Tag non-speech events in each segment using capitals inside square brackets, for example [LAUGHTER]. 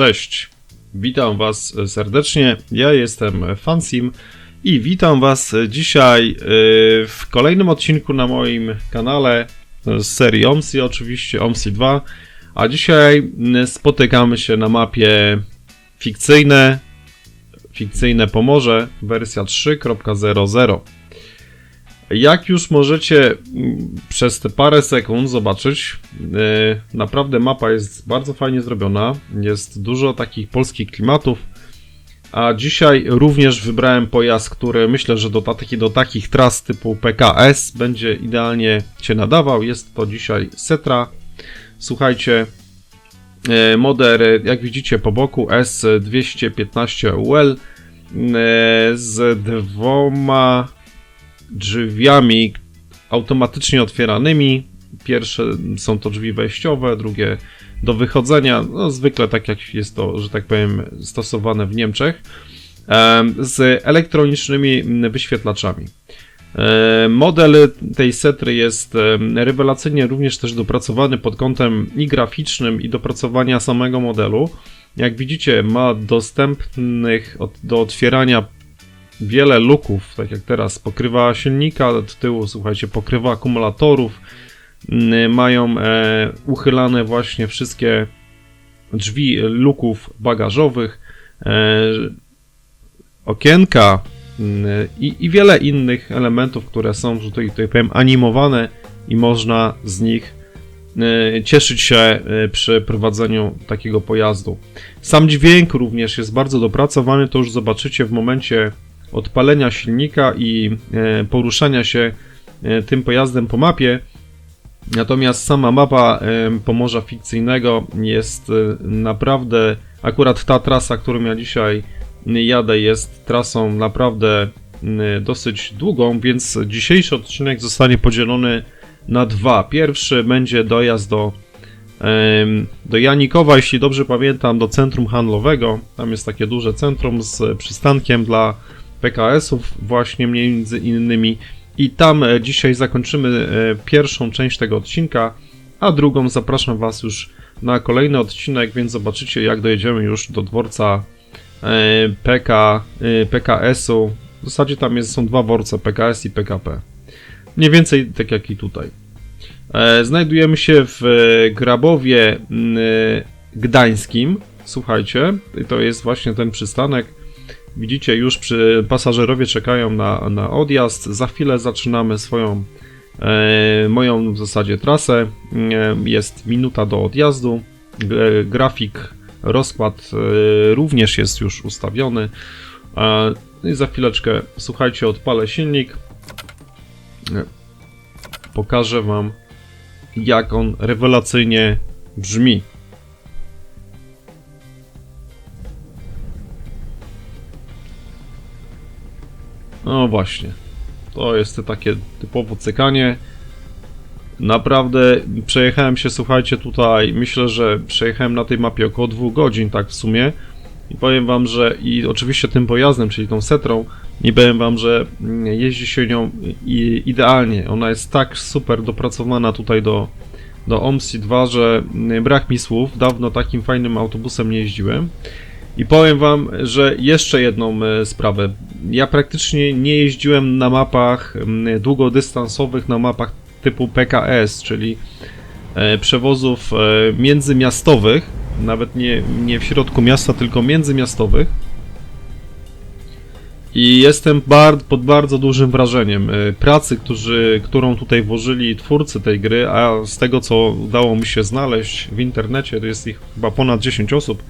Cześć, witam Was serdecznie. Ja jestem Fansim i witam Was dzisiaj y, w kolejnym odcinku na moim kanale z serii OMSI, oczywiście OMSI 2. A dzisiaj y, spotykamy się na mapie fikcyjne, fikcyjne Pomorze, wersja 3.00. Jak już możecie mm, przez te parę sekund zobaczyć, yy, naprawdę mapa jest bardzo fajnie zrobiona. Jest dużo takich polskich klimatów. A dzisiaj również wybrałem pojazd, który myślę, że do, taki, do takich tras typu PKS będzie idealnie się nadawał. Jest to dzisiaj Setra. Słuchajcie, yy, model, jak widzicie po boku S215UL yy, z dwoma drzwiami automatycznie otwieranymi. Pierwsze są to drzwi wejściowe, drugie do wychodzenia. No, zwykle tak jak jest to, że tak powiem, stosowane w Niemczech. Z elektronicznymi wyświetlaczami. Model tej setry jest rewelacyjnie również też dopracowany pod kątem i graficznym, i dopracowania samego modelu. Jak widzicie, ma dostępnych do otwierania wiele luków, tak jak teraz, pokrywa silnika od tyłu, słuchajcie, pokrywa akumulatorów, mm, mają e, uchylane właśnie wszystkie drzwi luków bagażowych, e, okienka mm, i, wiele innych elementów, które są tutaj, tutaj powiem, animowane i można z nich e, cieszyć się e, przy prowadzeniu takiego pojazdu. Sam dźwięk również jest bardzo dopracowany, to już zobaczycie w momencie odpalenia silnika i e, poruszania się e, tym pojazdem po mapie. Natomiast sama mapa e, Pomorza Fikcyjnego jest naprawdę, akurat ta trasa, którą ja dzisiaj jadę, jest trasą naprawdę dosyć długą, więc dzisiejszy odcinek zostanie podzielony na dwa. Pierwszy będzie dojazd do, do Janikowa, jeśli dobrze pamiętam, do centrum handlowego. Tam jest takie duże centrum z przystankiem dla PKS-ów właśnie między innymi i tam e, dzisiaj zakończymy e, pierwszą część tego odcinka, a drugą zapraszam Was już na kolejny odcinek, więc zobaczycie jak dojedziemy już do dworca e, PK, PKS-u. W zasadzie tam jest, są dwa dworce, PKS i PKP. Mniej więcej tak jak i tutaj. Znajdujemy się w Grabowie Gdańskim. Słuchajcie, to jest właśnie ten przystanek. Widzicie, już przy pasażerowie czekają na, na odjazd. Za chwilę zaczynamy swoją, e, moją w zasadzie trasę. E, jest minuta do odjazdu. E, grafik, rozkład e, również jest już ustawiony. E, I za chwileczkę, słuchajcie, odpalę silnik. E, pokażę Wam, jak on rewelacyjnie brzmi. No właśnie. To jest takie typowo cykanie. Naprawdę przejechałem się, słuchajcie, tutaj, myślę, że przejechałem na tej mapie około 2 godzin, tak w sumie. I powiem wam, że i oczywiście tym pojazdem, czyli tą setrą, nie powiem wam, że jeździ się nią idealnie. Ona jest tak super dopracowana tutaj do, do OMSI 2, że brak mi słów. Dawno takim fajnym autobusem nie jeździłem. I powiem wam, że jeszcze jedną e, sprawę. Ja praktycznie nie jeździłem na mapach długodystansowych, na mapach typu PKS, czyli e, przewozów e, międzymiastowych, nawet nie, nie w środku miasta, tylko międzymiastowych. I jestem pod bardzo dużym wrażeniem pracy, którzy, którą tutaj włożyli twórcy tej gry, a z tego co udało mi się znaleźć w internecie, to jest ich chyba ponad 10 osób,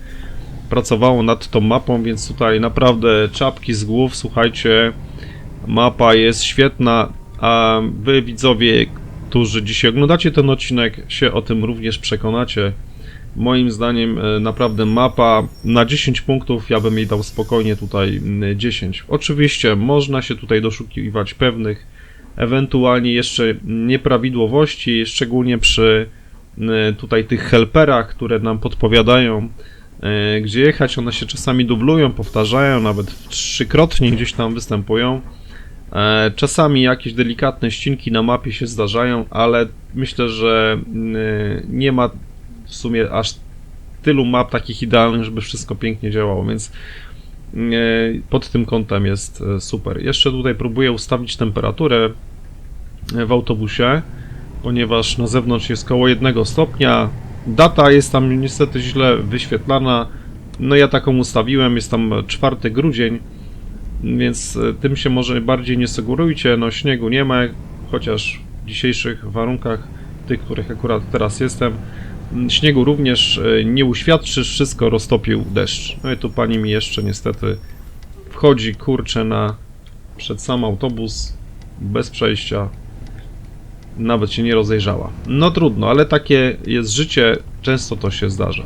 pracowało nad tą mapą, więc tutaj naprawdę czapki z głów, słuchajcie, mapa jest świetna, a wy widzowie, którzy dzisiaj oglądacie ten odcinek, się o tym również przekonacie. Moim zdaniem e, naprawdę mapa na 10 punktów, ja bym jej dał spokojnie tutaj 10. Oczywiście można się tutaj doszukiwać pewnych ewentualnie jeszcze nieprawidłowości, szczególnie przy tutaj tych helperach, które nam podpowiadają gdzie jechać. One się czasami dublują, powtarzają, nawet trzykrotnie gdzieś tam występują. E, czasami jakieś delikatne ścinki na mapie się zdarzają, ale myślę, że mm, nie ma w sumie aż tylu map takich idealnych, żeby wszystko pięknie działało, więc e, pod tym kątem jest e, super. Jeszcze tutaj próbuję ustawić temperaturę e, w autobusie, ponieważ na zewnątrz jest koło 1 stopnia. Data jest tam niestety źle wyświetlana. No ja taką ustawiłem, jest tam 4 grudzień, więc e, tym się może bardziej nie sugerujcie. No śniegu nie ma, chociaż w dzisiejszych warunkach, tych, których akurat teraz jestem, śniegu również e, nie uświadczysz, wszystko roztopił deszcz. No i tu pani mi jeszcze niestety wchodzi, kurczę, na przed sam autobus, bez przejścia, nawet się nie rozejrzała. No trudno, ale takie jest życie, często to się zdarza.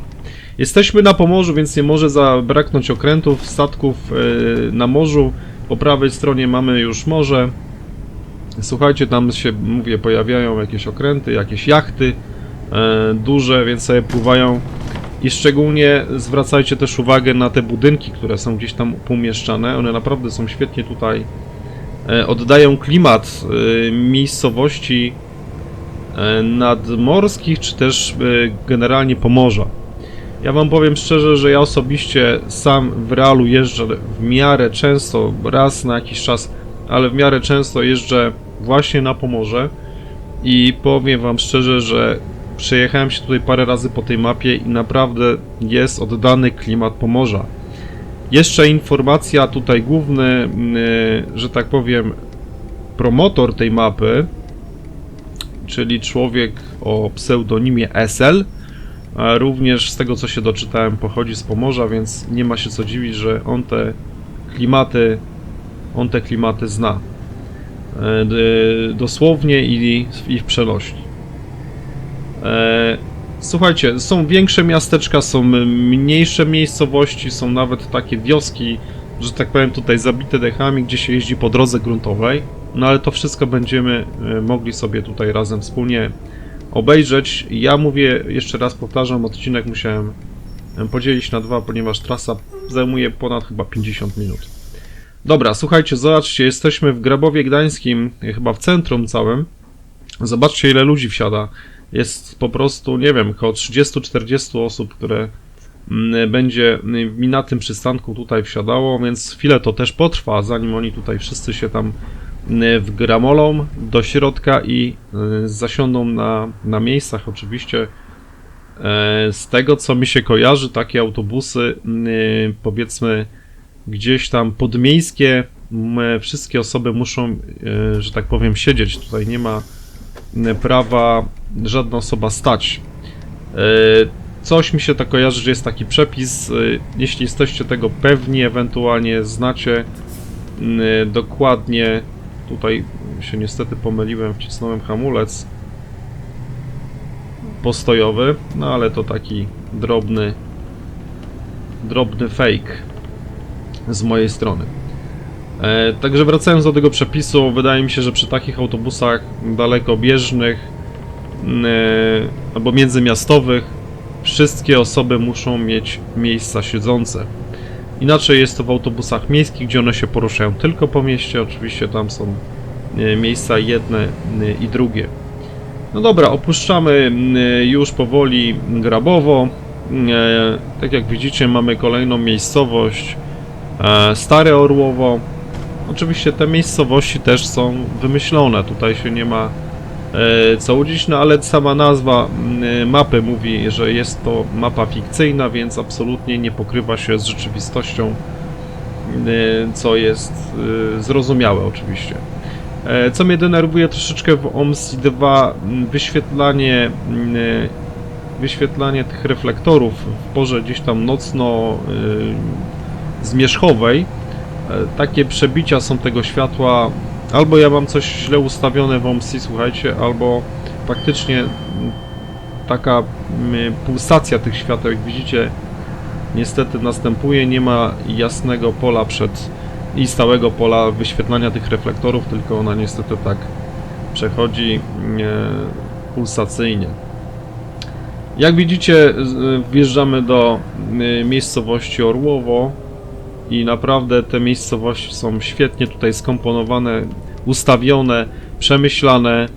Jesteśmy na Pomorzu, więc nie może zabraknąć okrętów, statków yy, na morzu. Po prawej stronie mamy już morze. Słuchajcie, tam się, mówię, pojawiają jakieś okręty, jakieś jachty e, duże, więc sobie pływają. I szczególnie zwracajcie też uwagę na te budynki, które są gdzieś tam pomieszczane. One naprawdę są świetnie tutaj e, oddają klimat e, miejscowości e, nadmorskich, czy też e, generalnie Pomorza. Ja wam powiem szczerze, że ja osobiście sam w realu jeżdżę w miarę często, raz na jakiś czas, ale w miarę często jeżdżę właśnie na Pomorze i powiem wam szczerze, że przejechałem się tutaj parę razy po tej mapie i naprawdę jest oddany klimat Pomorza. Jeszcze informacja tutaj główny, yy, że tak powiem, promotor tej mapy, czyli człowiek o pseudonimie a również z tego co się doczytałem pochodzi z Pomorza, więc nie ma się co dziwić, że on te klimaty, on te klimaty zna. E, dosłownie i, w przenośni. Słuchajcie, są większe miasteczka, są mniejsze miejscowości, są nawet takie wioski, że tak powiem tutaj zabite dechami, gdzie się jeździ po drodze gruntowej. No ale to wszystko będziemy e, mogli sobie tutaj razem wspólnie obejrzeć. Ja mówię, jeszcze raz powtarzam, odcinek musiałem e, podzielić na dwa, ponieważ trasa zajmuje ponad chyba 50 minut. Dobra, słuchajcie, zobaczcie, jesteśmy w Grabowie Gdańskim, chyba w centrum całym. Zobaczcie, ile ludzi wsiada. Jest po prostu, nie wiem, około 30-40 osób, które mm, będzie mi na tym przystanku tutaj wsiadało, więc chwilę to też potrwa, zanim oni tutaj wszyscy się tam mm, wgramolą do środka i zasiądą na, na miejscach. Oczywiście e, z tego, co mi się kojarzy, takie autobusy, powiedzmy, gdzieś tam podmiejskie, wszystkie osoby muszą, y, że tak powiem, siedzieć. Tutaj nie ma prawa żadna osoba stać. E, Coś mi się tak kojarzy, że jest taki przepis. e, Jeśli jesteście tego pewni, ewentualnie znacie dokładnie. Tutaj się niestety pomyliłem, wcisnąłem hamulec postojowy, no ale to taki drobny drobny fake z mojej strony. E, Także wracając do tego przepisu, wydaje mi się, że przy takich autobusach dalekobieżnych mm, e, albo międzymiastowych wszystkie osoby muszą mieć miejsca siedzące. Inaczej jest to w autobusach miejskich, gdzie one się poruszają tylko po mieście. Oczywiście tam są e, miejsca jedne e, i drugie. No dobra, opuszczamy e, już powoli Grabowo. Tak jak widzicie, mamy kolejną miejscowość Stare Orłowo. Oczywiście te miejscowości też są wymyślone, tutaj się nie ma e, co łudzić, no ale sama nazwa mm, mapy mówi, że jest to mapa fikcyjna, więc absolutnie nie pokrywa się z rzeczywistością, e, co jest e, zrozumiałe oczywiście. E, Co mnie denerwuje troszeczkę w OMSI 2 mm, wyświetlanie mm, wyświetlanie tych reflektorów w porze gdzieś tam nocno zmierzchowej E, takie przebicia są tego światła. Albo ja mam coś źle ustawione w OMSI, słuchajcie, albo faktycznie mm, taka mm, pulsacja tych świateł, jak widzicie, niestety następuje. Nie ma jasnego pola przed i stałego pola wyświetlania tych reflektorów, tylko ona niestety tak przechodzi mm, e, pulsacyjnie. Jak widzicie, z- wjeżdżamy do miejscowości Orłowo i naprawdę te miejscowości są świetnie tutaj skomponowane, ustawione, przemyślane.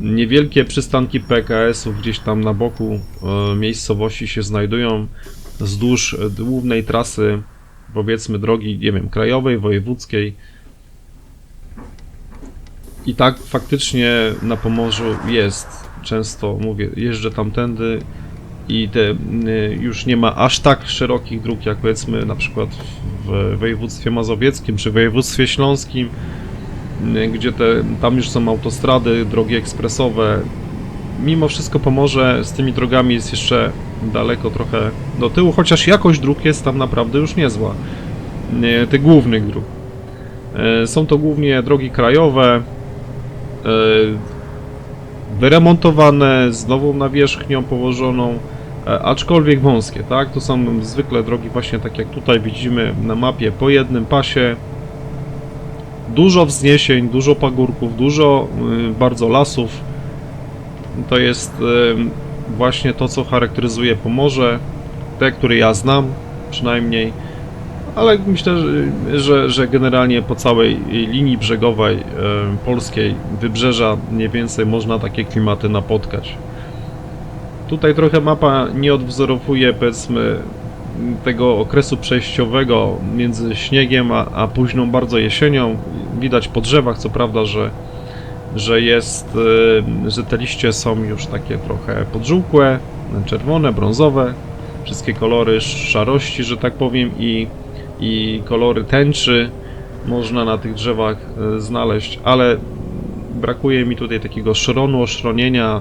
Niewielkie przystanki PKS-ów gdzieś tam na boku e, miejscowości się znajdują wzdłuż e, głównej trasy, powiedzmy drogi, nie wiem, krajowej, wojewódzkiej. I tak faktycznie na Pomorzu jest. Często mówię, jeżdżę tamtędy i te y, już nie ma aż tak szerokich dróg jak powiedzmy na przykład w województwie mazowieckim czy województwie śląskim, y, gdzie te, tam już są autostrady, drogi ekspresowe. Mimo wszystko Pomorze z tymi drogami jest jeszcze daleko trochę do tyłu, chociaż jakość dróg jest tam naprawdę już niezła. Y, Tych głównych dróg. Są to głównie drogi krajowe, wyremontowane, z nową nawierzchnią położoną, aczkolwiek wąskie, tak? To są zwykle drogi właśnie tak jak tutaj widzimy na mapie, po jednym pasie. Dużo wzniesień, dużo pagórków, dużo y, bardzo lasów. To jest y, właśnie to, co charakteryzuje Pomorze, te, które ja znam przynajmniej. Ale myślę, że, że, generalnie po całej linii brzegowej e, polskiej wybrzeża mniej więcej można takie klimaty napotkać. Tutaj trochę mapa nie odwzorowuje powiedzmy tego okresu przejściowego między śniegiem a, a późną bardzo jesienią. Widać po drzewach co prawda, że, że jest, e, że te liście są już takie trochę podżółkłe, czerwone, brązowe, wszystkie kolory szarości, że tak powiem i i kolory tęczy można na tych drzewach e, znaleźć, ale brakuje mi tutaj takiego szronu, oszronienia.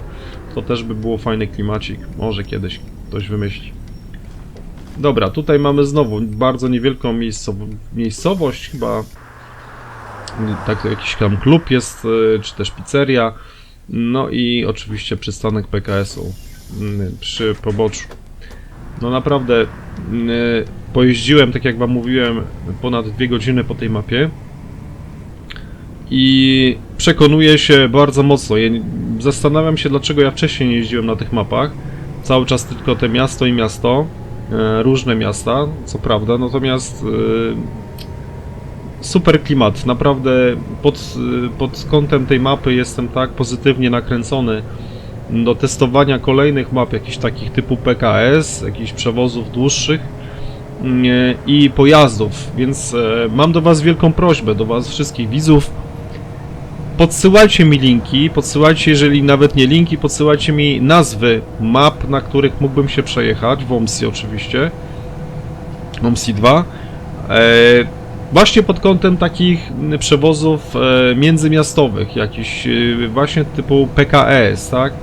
To też by było fajny klimacik. Może kiedyś ktoś wymyśli. Dobra, tutaj mamy znowu bardzo niewielką miejscow miejscowość, chyba tak jakiś tam klub jest, e, czy też pizzeria. No i oczywiście przystanek PKS-u mm, przy poboczu. No naprawdę mm, pojeździłem, tak jak wam mówiłem, ponad dwie godziny po tej mapie i przekonuję się bardzo mocno. Ja zastanawiam się, dlaczego ja wcześniej nie jeździłem na tych mapach. Cały czas tylko te miasto i miasto, e, różne miasta, co prawda, natomiast e, super klimat. Naprawdę pod, e, pod kątem tej mapy jestem tak pozytywnie nakręcony do testowania kolejnych map, jakichś takich typu PKS, jakichś przewozów dłuższych nie, i pojazdów, więc mam do Was wielką prośbę, do Was wszystkich widzów. Podsyłajcie mi linki, podsyłajcie, jeżeli nawet nie linki, podsyłajcie mi nazwy map, na których mógłbym się przejechać, w OMSI oczywiście, OMSI 2. E, właśnie pod kątem takich przewozów e, międzymiastowych, jakichś e, właśnie typu PKS, tak?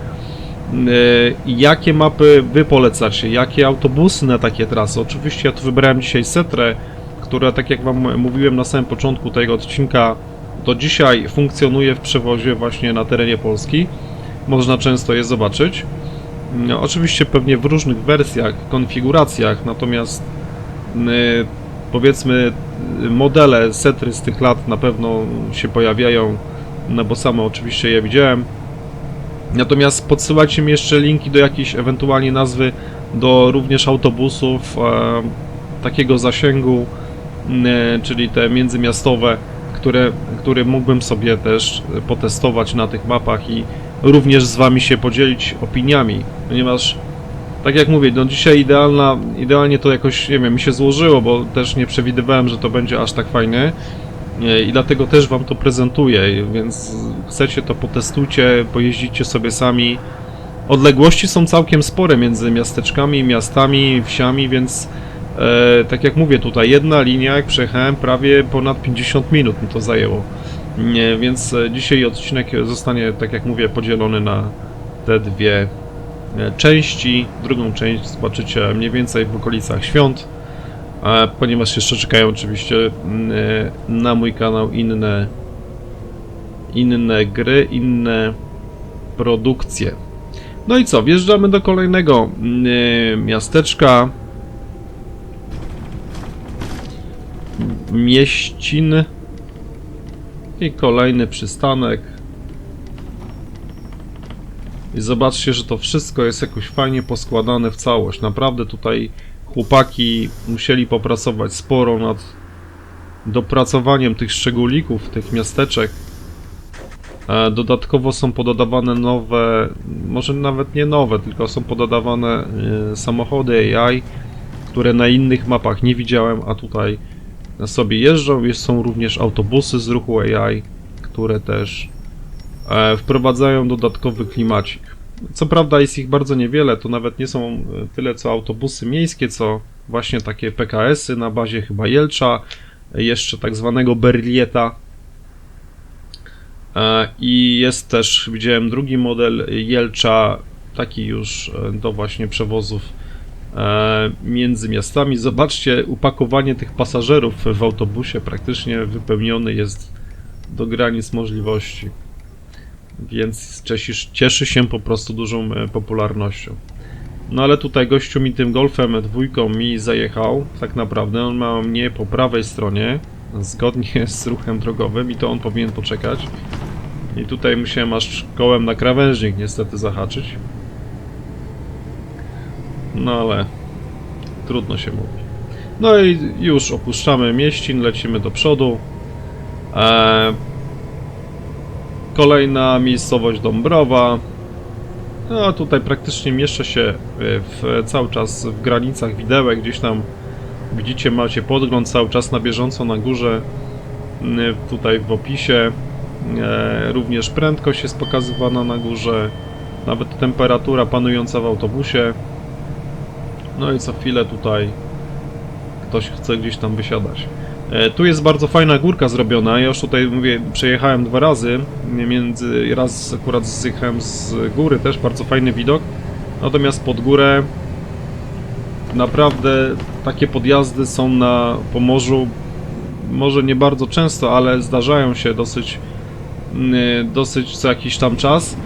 Jakie mapy wy polecacie, jakie autobusy na takie trasy. Oczywiście ja tu wybrałem dzisiaj Setrę, która tak jak wam mówiłem na samym początku tego odcinka, do dzisiaj funkcjonuje w przewozie właśnie na terenie Polski. Można często je zobaczyć. No, oczywiście pewnie w różnych wersjach, konfiguracjach, natomiast y, powiedzmy modele Setry z tych lat na pewno się pojawiają, no bo same oczywiście je widziałem. Natomiast podsyłajcie mi jeszcze linki do jakiejś ewentualnie nazwy do również autobusów e, takiego zasięgu, e, czyli te międzymiastowe, które, które mógłbym sobie też potestować na tych mapach i również z wami się podzielić opiniami, ponieważ tak jak mówię, no dzisiaj idealna, idealnie to jakoś, nie wiem, mi się złożyło, bo też nie przewidywałem, że to będzie aż tak fajne. Nie, I dlatego też wam to prezentuję, więc chcecie to potestujcie, pojeździcie sobie sami. Odległości są całkiem spore między miasteczkami, miastami, wsiami, więc e, tak jak mówię tutaj, jedna linia, jak przejechałem prawie ponad 50 minut mi to zajęło. Więc e, dzisiaj odcinek zostanie, tak jak mówię, podzielony na te dwie e, części. Drugą część zobaczycie mniej więcej w okolicach świąt. A ponieważ jeszcze czekają oczywiście mm, e, na mój kanał inne inne gry, inne produkcje. No i co, wjeżdżamy do kolejnego mm, e, miasteczka. Mieścin. I kolejny przystanek. I zobaczcie, że to wszystko jest jakoś fajnie poskładane w całość. Naprawdę tutaj chłopaki musieli popracować sporo nad dopracowaniem tych szczególików, tych miasteczek. E, Dodatkowo są pododawane nowe, może nawet nie nowe, tylko są pododawane e, samochody AI, które na innych mapach nie widziałem, a tutaj sobie jeżdżą. Są również autobusy z ruchu AI, które też e, wprowadzają dodatkowy klimacik. Co prawda jest ich bardzo niewiele, to nawet nie są e, tyle co autobusy miejskie, co właśnie takie PKS-y na bazie chyba Jelcza, e, jeszcze tak zwanego Berlieta. I jest też, widziałem drugi model Jelcza, taki już do właśnie przewozów między miastami. Zobaczcie, upakowanie tych pasażerów w autobusie praktycznie wypełniony jest do granic możliwości. Więc cieszy, cieszy się po prostu dużą e, popularnością. No ale tutaj gościu mi tym golfem dwójką mi zajechał, tak naprawdę on ma mnie po prawej stronie, zgodnie [LAUGHS] z ruchem drogowym i to on powinien poczekać. I tutaj musiałem aż kołem na krawężnik niestety zahaczyć. No ale trudno się mówi. No i już opuszczamy mieścin, lecimy do przodu. Eee, kolejna miejscowość Dąbrowa. No tutaj praktycznie mieszczę się e, w, cały czas w granicach widełek, gdzieś tam widzicie, macie podgląd cały czas na bieżąco na górze, tutaj w opisie. E, również prędkość jest pokazywana na górze, nawet temperatura panująca w autobusie. No i co chwilę tutaj ktoś chce gdzieś tam wysiadać. E, Tu jest bardzo fajna górka zrobiona. Ja już tutaj mówię, przejechałem dwa razy. Między raz akurat zjechałem z góry, też bardzo fajny widok. Natomiast pod górę naprawdę takie podjazdy są na Pomorzu. Może nie bardzo często, ale zdarzają się dosyć, mm, dosyć co jakiś tam czas.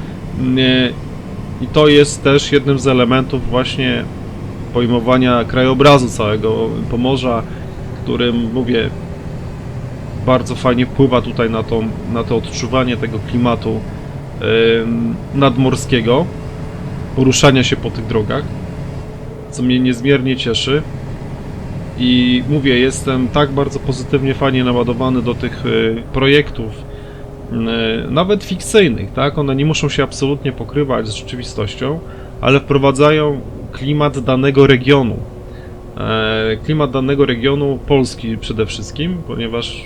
Mm, I to jest też jednym z elementów właśnie pojmowania krajobrazu całego Pomorza, którym mówię bardzo fajnie wpływa tutaj na to, na to odczuwanie tego klimatu nadmorskiego, poruszania się po tych drogach, co mnie niezmiernie cieszy. I mówię, jestem tak bardzo pozytywnie, fajnie naładowany do tych y, projektów, y, nawet fikcyjnych, tak? One nie muszą się absolutnie pokrywać z rzeczywistością, ale wprowadzają klimat danego regionu. E, Klimat danego regionu, Polski przede wszystkim, ponieważ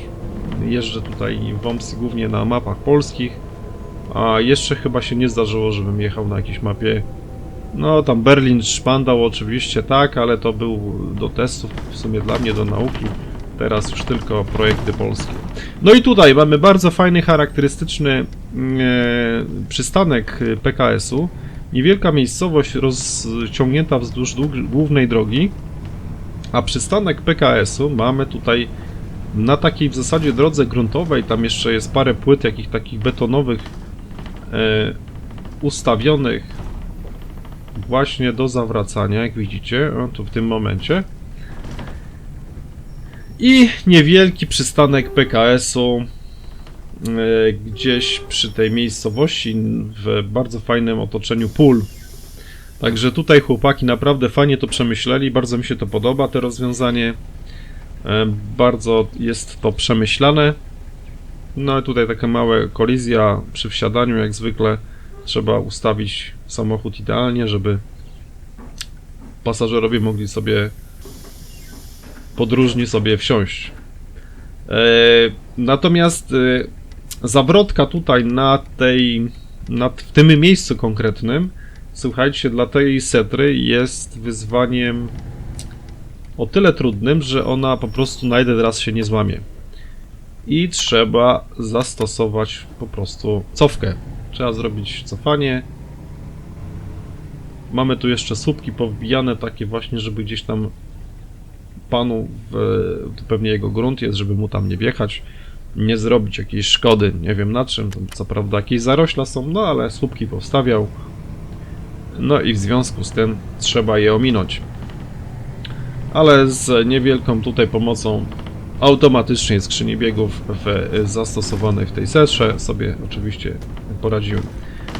jeżdżę tutaj wąsy głównie na mapach polskich, a jeszcze chyba się nie zdarzyło, żebym jechał na jakiejś mapie. No, tam Berlin, Szpandał oczywiście tak, ale to był do testów, w sumie dla mnie do nauki. Teraz już tylko projekty polskie. No i tutaj mamy bardzo fajny, charakterystyczny mm, e, przystanek e, PKS-u. Niewielka miejscowość rozciągnięta wzdłuż głównej drogi, a przystanek PKS-u mamy tutaj na takiej w zasadzie drodze gruntowej, tam jeszcze jest parę płyt jakich takich betonowych e, ustawionych właśnie do zawracania, jak widzicie, o, tu w tym momencie. I niewielki przystanek PKS-u gdzieś przy tej miejscowości w bardzo fajnym otoczeniu pól. Także tutaj chłopaki naprawdę fajnie to przemyśleli, bardzo mi się to podoba, to rozwiązanie. E, Bardzo jest to przemyślane. No i tutaj taka mała kolizja przy wsiadaniu, jak zwykle. Trzeba ustawić samochód idealnie, żeby pasażerowie mogli sobie podróżni sobie wsiąść. E, Natomiast e, zawrotka tutaj na tej, na, w tym miejscu konkretnym, słuchajcie, dla tej setry jest wyzwaniem o tyle trudnym, że ona po prostu na jeden raz się nie złamie. I trzeba zastosować po prostu cofkę. Trzeba zrobić cofanie. Mamy tu jeszcze słupki powbijane, takie właśnie, żeby gdzieś tam panu, w, pewnie jego grunt jest, żeby mu tam nie wjechać, nie zrobić jakiejś szkody, nie wiem na czym, tam co prawda jakieś zarośla są, no ale słupki powstawiał, no i w związku z tym trzeba je ominąć. Ale z niewielką tutaj pomocą automatycznej skrzyni biegów w, zastosowanej w tej setrze sobie oczywiście poradziłem.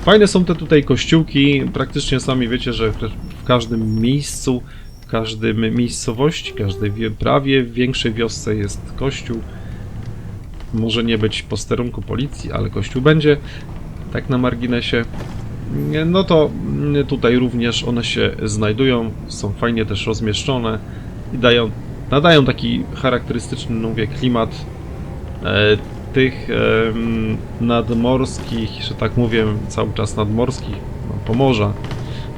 Fajne są te tutaj kościółki, praktycznie sami wiecie, że w każdym miejscu, w każdym miejscowości, każdej wie- prawie w większej wiosce jest kościół. Może nie być posterunku policji, ale kościół będzie, tak na marginesie. No to mm, tutaj również one się znajdują, są fajnie też rozmieszczone i dają, nadają taki charakterystyczny, no mówię, klimat e, tych em, nadmorskich, że tak mówię, cały czas nadmorskich, no, Pomorza,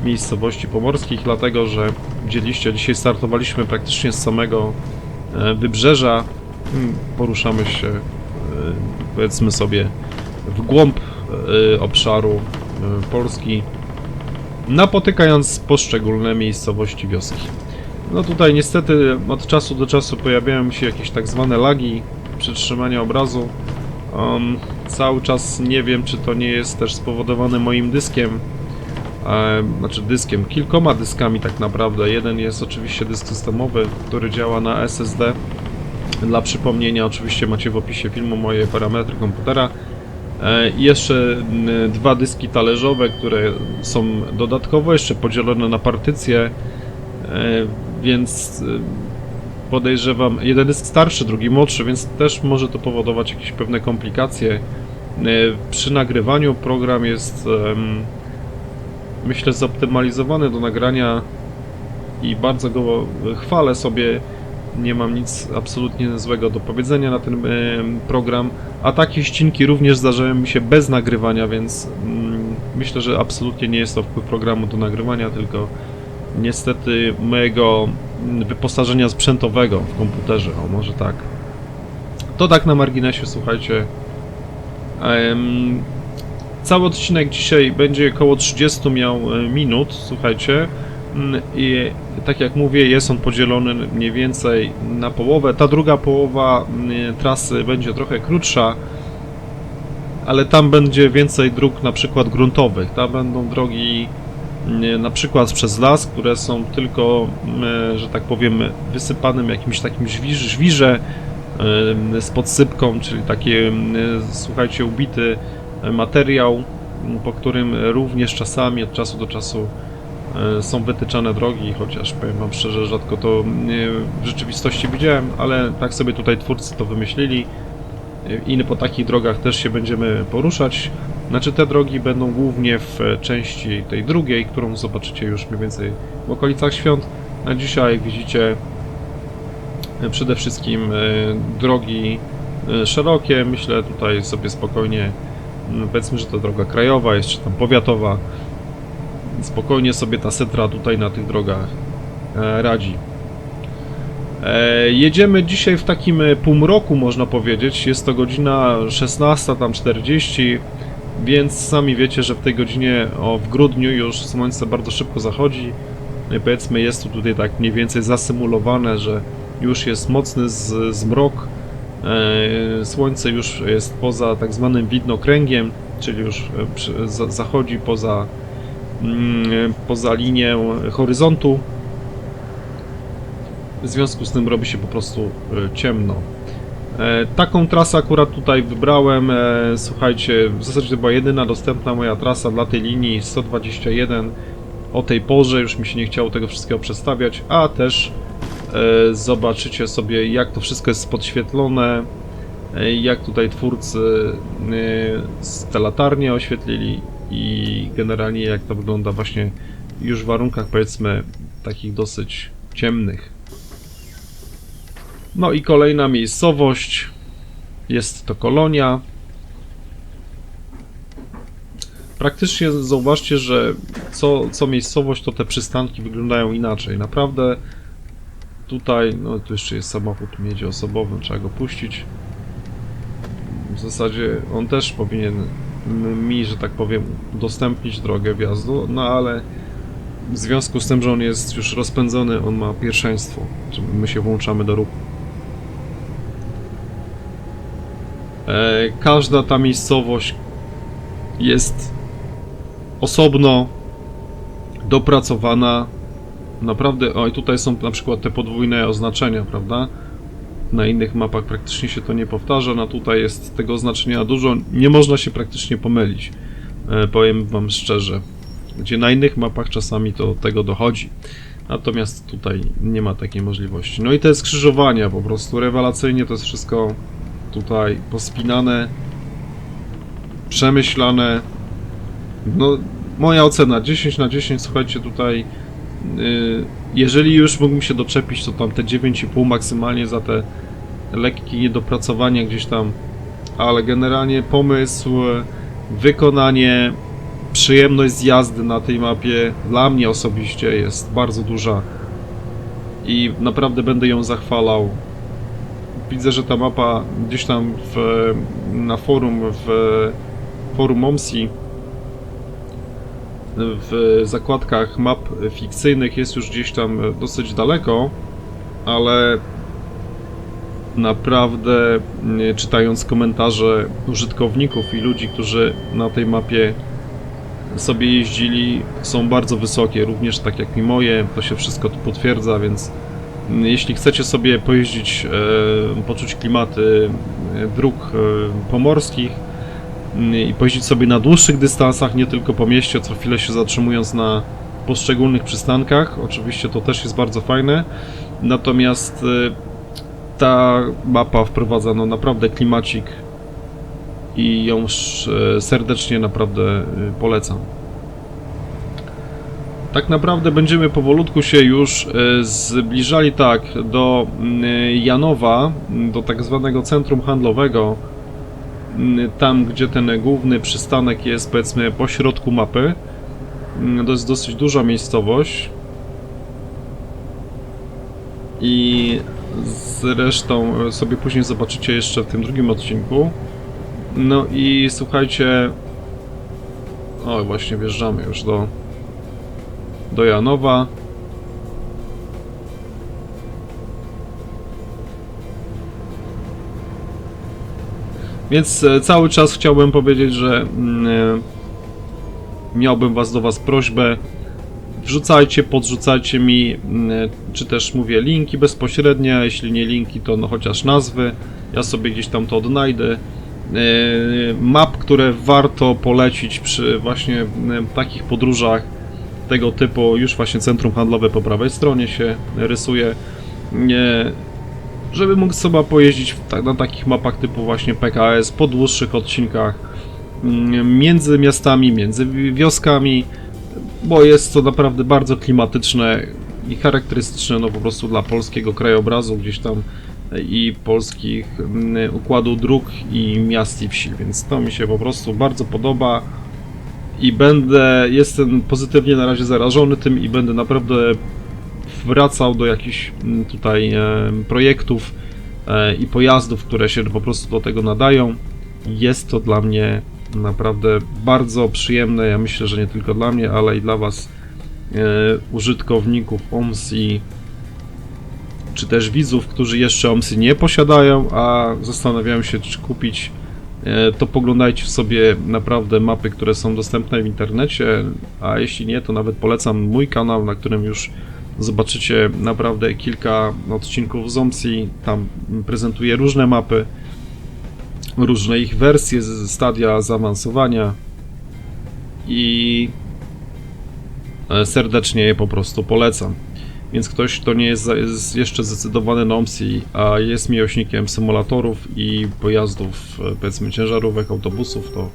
miejscowości pomorskich, dlatego że widzieliście, dzisiaj startowaliśmy praktycznie z samego e, wybrzeża, Mm, poruszamy się, e, powiedzmy sobie, w głąb e, obszaru e, Polski, napotykając poszczególne miejscowości wioski. No tutaj niestety od czasu do czasu pojawiają się jakieś tak zwane lagi przytrzymania obrazu. Um, cały czas nie wiem, czy to nie jest też spowodowane moim dyskiem. E, znaczy dyskiem, kilkoma dyskami tak naprawdę. Jeden jest oczywiście dysk systemowy, który działa na SSD. Dla przypomnienia, oczywiście macie w opisie filmu moje parametry komputera. E, I jeszcze dwa dyski talerzowe, które są dodatkowo jeszcze podzielone na partycje, e, więc e, podejrzewam, jeden dysk starszy, drugi młodszy, więc też może to powodować jakieś pewne komplikacje. Przy nagrywaniu program jest, myślę, zoptymalizowany do nagrania i bardzo go chwalę sobie. Nie mam nic absolutnie złego do powiedzenia na ten program. A takie ścinki również zdarzają mi się bez nagrywania, więc mm, myślę, że absolutnie nie jest to wpływ programu do nagrywania, tylko niestety mojego mm, wyposażenia sprzętowego w komputerze, o może tak. To tak na marginesie, słuchajcie. Cały odcinek dzisiaj będzie około 30 miał e, minut, słuchajcie. I tak jak mówię, jest on podzielony mniej więcej na połowę. Ta druga połowa mm, trasy będzie trochę krótsza, ale tam będzie więcej dróg na przykład gruntowych. Tam będą drogi mm, na przykład przez las, które są tylko, mm, że tak powiem, wysypanym jakimś takim żwir, żwirze z podsypką, czyli takie, em, słuchajcie, ubity materiał, po którym również czasami od czasu do czasu są wytyczane drogi, chociaż powiem wam szczerze, rzadko to m, w rzeczywistości widziałem, ale tak sobie tutaj twórcy to wymyślili i po takich drogach też się będziemy poruszać. Znaczy te drogi będą głównie w e, części tej drugiej, którą zobaczycie już mniej więcej w okolicach świąt. A dzisiaj widzicie e, przede wszystkim e, drogi e, szerokie. Myślę tutaj sobie spokojnie, mm, powiedzmy, że to droga krajowa jest, czy tam powiatowa. Spokojnie sobie ta setra tutaj na tych drogach e, radzi. E, jedziemy dzisiaj w takim e, półmroku, można powiedzieć. Jest to godzina 16, tam 40, więc sami wiecie, że w tej godzinie, o, w grudniu już słońce bardzo szybko zachodzi. No i powiedzmy, jest to tutaj tak mniej więcej zasymulowane, że już jest mocny zmrok. Słońce już jest poza tak zwanym widnokręgiem, czyli już zachodzi poza, poza linię horyzontu. W związku z tym robi się po prostu e, ciemno. E, Taką trasę akurat tutaj wybrałem. e, Słuchajcie, w zasadzie to była jedyna dostępna moja trasa dla tej linii 121. O tej porze już mi się nie chciało tego wszystkiego przestawiać, a też zobaczycie sobie jak to wszystko jest podświetlone, jak tutaj twórcy te latarnie oświetlili i generalnie jak to wygląda właśnie już w warunkach powiedzmy takich dosyć ciemnych. No i kolejna miejscowość. Jest to kolonia. Praktycznie zauważcie, że co, co miejscowość, to te przystanki wyglądają inaczej. Naprawdę tutaj, no tu jeszcze jest samochód miedzie osobowy, trzeba go puścić. W zasadzie on też powinien mi, że tak powiem, udostępnić drogę wjazdu, no ale w związku z tym, że on jest już rozpędzony, on ma pierwszeństwo. My się włączamy do ruchu. E, każda ta miejscowość jest osobno dopracowana. Naprawdę, o i tutaj są na przykład te podwójne oznaczenia, prawda? Na innych mapach praktycznie się to nie powtarza, no tutaj jest tego oznaczenia dużo, nie można się praktycznie pomylić. E, powiem wam szczerze. Gdzie na innych mapach czasami to tego dochodzi. Natomiast tutaj nie ma takiej możliwości. No i te skrzyżowania po prostu rewelacyjnie to jest wszystko tutaj pospinane, przemyślane. No, moja ocena 10 na 10, słuchajcie, tutaj y, jeżeli już mógłbym się doczepić, to tam te 9,5 maksymalnie za te lekkie niedopracowania gdzieś tam, ale generalnie pomysł, wykonanie, przyjemność z jazdy na tej mapie dla mnie osobiście jest bardzo duża i naprawdę będę ją zachwalał. Widzę, że ta mapa gdzieś tam w, na forum, w forum OMSI, w zakładkach map fikcyjnych jest już gdzieś tam dosyć daleko, ale naprawdę mm, czytając komentarze użytkowników i ludzi, którzy na tej mapie sobie jeździli, są bardzo wysokie, również tak jak i moje, to się wszystko tu potwierdza, więc mm, jeśli chcecie sobie pojeździć, e, poczuć klimaty e, dróg e, pomorskich i pojeździć sobie na dłuższych dystansach, nie tylko po mieście, co chwilę się zatrzymując na poszczególnych przystankach, oczywiście to też jest bardzo fajne, natomiast e, ta mapa wprowadza no naprawdę klimacik i ją e, serdecznie naprawdę polecam. Tak naprawdę będziemy powolutku się już zbliżali tak do Janowa, do tak zwanego centrum handlowego, tam gdzie ten główny przystanek jest powiedzmy po środku mapy. To jest dosyć duża miejscowość. I zresztą e, sobie później zobaczycie jeszcze w tym drugim odcinku. No i słuchajcie. O, właśnie wjeżdżamy już do. do Janowa. Więc e, cały czas chciałbym powiedzieć, że mm, e, miałbym was do was prośbę wrzucajcie, podrzucajcie mi, mm, czy też mówię linki bezpośrednie, jeśli nie linki, to no chociaż nazwy. Ja sobie gdzieś tam to odnajdę. Map, które warto polecić przy właśnie mm, takich podróżach tego typu, już właśnie centrum handlowe po prawej stronie się rysuje. Żeby mógł sobie pojeździć w, na takich mapach typu właśnie PKS, po dłuższych odcinkach, mm, między miastami, między wi- wioskami, bo jest to naprawdę bardzo klimatyczne i charakterystyczne no po prostu dla polskiego krajobrazu gdzieś tam i polskich mm, układu dróg i miast i wsi, więc to mi się po prostu bardzo podoba i będę, jestem pozytywnie na razie zarażony tym i będę naprawdę wracał do jakichś mm, tutaj e, projektów e, i pojazdów, które się po prostu do tego nadają. Jest to dla mnie naprawdę bardzo przyjemne. Ja myślę, że nie tylko dla mnie, ale i dla Was, e, użytkowników OMSI, czy też widzów, którzy jeszcze OMSI nie posiadają, a zastanawiają się, czy kupić. To poglądajcie sobie naprawdę mapy, które są dostępne w internecie, a jeśli nie, to nawet polecam mój kanał, na którym już zobaczycie naprawdę kilka odcinków z OMSI. Tam prezentuję różne mapy różne ich wersje, stadia zaawansowania i e, serdecznie je po prostu polecam. Więc ktoś, kto nie jest, jest jeszcze zdecydowany na OMSI, a jest miłośnikiem symulatorów i pojazdów, e, powiedzmy ciężarówek, autobusów, to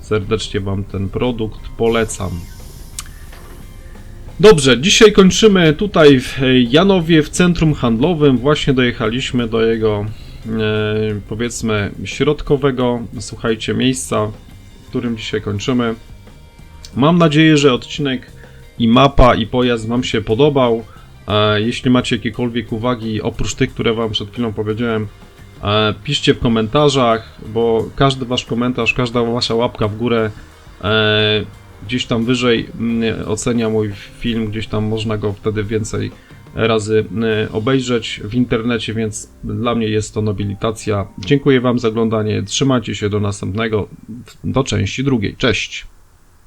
serdecznie Wam ten produkt polecam. Dobrze, dzisiaj kończymy tutaj w Janowie, w centrum handlowym. Właśnie dojechaliśmy do jego e, powiedzmy środkowego, słuchajcie, miejsca, w którym dzisiaj kończymy. Mam nadzieję, że odcinek i mapa i pojazd Wam się podobał. E, Jeśli macie jakiekolwiek uwagi, oprócz tych, które Wam przed chwilą powiedziałem, e, piszcie w komentarzach, bo każdy Wasz komentarz, każda Wasza łapka w górę e, gdzieś tam wyżej mm, ocenia mój film, gdzieś tam można go wtedy więcej razy y, obejrzeć w internecie, więc dla mnie jest to nobilitacja. Dziękuję Wam za oglądanie. Trzymajcie się do następnego, do części drugiej. Cześć!